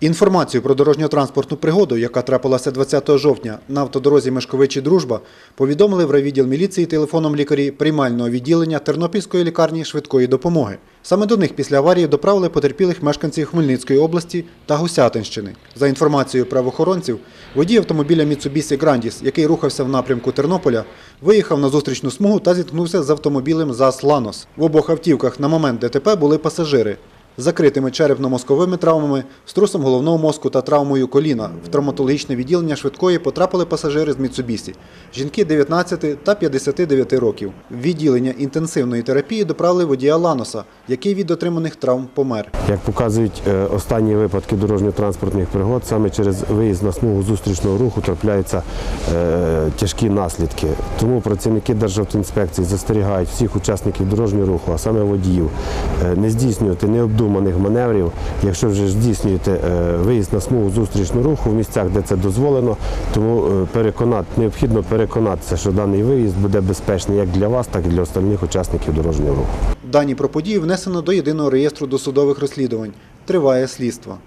Інформацію про дорожньо-транспортну пригоду, яка трапилася 20 жовтня на автодорозі Мешковичі Дружба, повідомили в райвідділ міліції телефоном лікарі приймального відділення Тернопільської лікарні швидкої допомоги. Саме до них після аварії доправили потерпілих мешканців Хмельницької області та Гусятинщини. За інформацією правоохоронців, водій автомобіля Mitsubishi Grandis, який рухався в напрямку Тернополя, виїхав на зустрічну смугу та зіткнувся з автомобілем ЗАЗ «Ланос». В обох автівках на момент ДТП були пасажири закритими черепно-мозковими травмами, струсом головного мозку та травмою коліна. В травматологічне відділення швидкої потрапили пасажири з Міцубісі. Жінки 19 та 59 років. В відділення інтенсивної терапії доправили водія Ланоса, який від отриманих травм помер. Як показують е, останні випадки дорожньо-транспортних пригод, саме через виїзд на смугу зустрічного руху трапляються е, тяжкі наслідки. Тому працівники Державтоінспекції застерігають всіх учасників дорожнього руху, а саме водіїв, е, не здійснювати необдуманих маневрів. Якщо вже здійснюєте е, виїзд на смугу зустрічного руху в місцях, де це дозволено, тому е, переконати, необхідно переконатися, що даний виїзд буде безпечний як для вас, так і для остальних учасників дорожнього руху. Дані про події внесено до єдиного реєстру досудових розслідувань. Триває слідство.